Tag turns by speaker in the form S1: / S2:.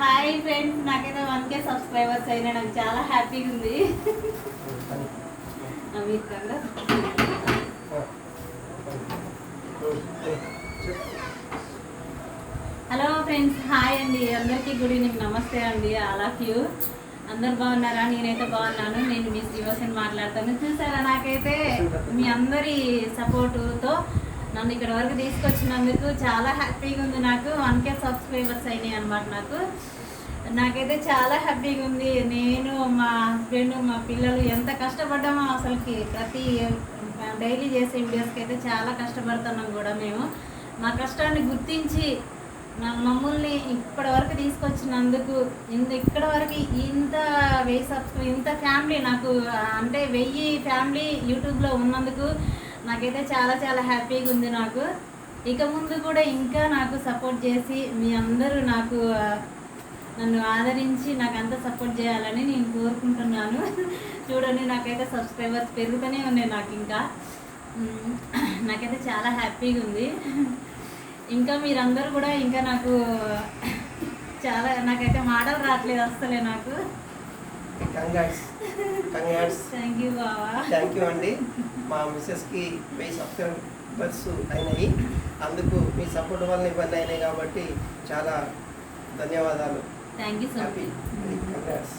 S1: Hi friends నాకైతే one K subscribers అయినా నాకు చాలా హ్యాపీగా ఉంది. అమిత్ కదా హలో ఫ్రెండ్స్ హాయ్ అండి. అందరికీ గుడ్ ఈవినింగ్ నమస్తే అండి. ఐ లవ్ యూ అందరు బాగున్నారా? నేనైతే బాగున్నాను. నేను మీ శ్రీవాసన్ మాట్లాడతాను. చూసారా? నాకైతే మీ అందరి సపోర్టుతో నన్ను ఇక్కడ వరకు తీసుకొచ్చినందుకు చాలా హ్యాపీగా ఉంది నాకు. వన్ కే సబ్స్క్రైబర్స్ అయినాయి అనమాట నాకు. నాకైతే చాలా హ్యాపీగా ఉంది. నేను మా హస్బెండ్ మా పిల్లలు ఎంత కష్టపడ్డామో అసలుకి ప్రతి డైలీ చేసే వీడియోస్కి అయితే చాలా కష్టపడుతున్నాం కూడా మేము. మా కష్టాన్ని గుర్తించి మమ్మల్ని ఇప్పటి వరకు తీసుకొచ్చినందుకు ఇంత ఇక్కడ వరకు ఇంత వెయ్యి సబ్స్క్రైబ్ ఇంత ఫ్యామిలీ నాకు అంటే వెయ్యి ఫ్యామిలీ యూట్యూబ్లో ఉన్నందుకు నాకైతే చాలా చాలా హ్యాపీగా ఉంది నాకు. ఇక ముందు కూడా ఇంకా నాకు సపోర్ట్ చేసి మీ అందరూ నాకు నన్ను ఆదరించి నాకు అంత సపోర్ట్ చేయాలని నేను కోరుకుంటున్నాను. చూడండి నాకైతే సబ్స్క్రైబర్స్ పెరుగుతూనే ఉన్నాయి నాకు ఇంకా. నాకైతే చాలా హ్యాపీగా ఉంది. ఇంకా మీరందరూ కూడా ఇంకా నాకు చాలా నాకైతే మాటలు రావట్లేదు అసలే నాకు. థ్యాంక్ యూ బావా.
S2: థ్యాంక్ యూ అండి. మా మిస్సెస్కి వెయ్యి సబ్స్క్రైబర్స్ అయినాయి. అందుకు మీ సపోర్ట్ వల్ల ఇబ్బంది అయినాయి కాబట్టి చాలా ధన్యవాదాలు.
S1: Thank you so much